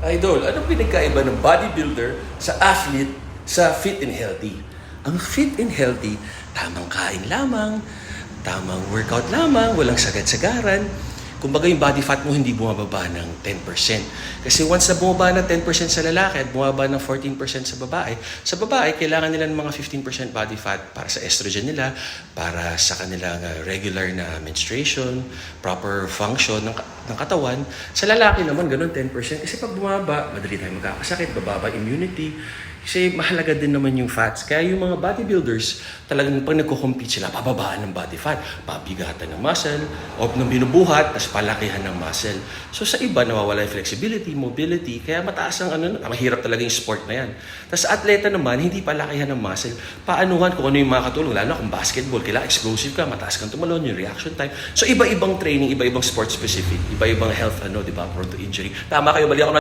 Idol, anong pinagkaiba ng bodybuilder sa athlete sa fit and healthy? Ang fit and healthy, tamang kain lamang, tamang workout lamang, walang sagad-sagaran. Kumbaga yung body fat mo hindi bumababa ng 10%. Kasi once na bumaba ng 10% sa lalaki at bumaba ng 14% sa babae, sa babae, kailangan nila ng mga 15% body fat para sa estrogen nila, para sa kanilang uh, regular na menstruation, proper function ng, ng katawan. Sa lalaki naman, ganun 10%. Kasi pag bumaba, madali tayo magkakasakit, bababa immunity. Kasi mahalaga din naman yung fats. Kaya yung mga bodybuilders, talagang pag nagko-compete sila, pababaan ng body fat, pabigatan ng muscle, o nang binubuhat, tapos palakihan ng muscle. So sa iba, nawawala yung flexibility, mobility, kaya mataas ang ano, mahirap talaga yung sport na yan. Tapos atleta naman, hindi palakihan ng muscle, paanuhan kung ano yung mga katulong, lalo kung basketball, kailangan explosive ka, mataas kang tumalon, yung reaction time. So iba-ibang training, iba-ibang sport specific, iba-ibang health, ano, di ba, prone to injury. Tama kayo, mali ako na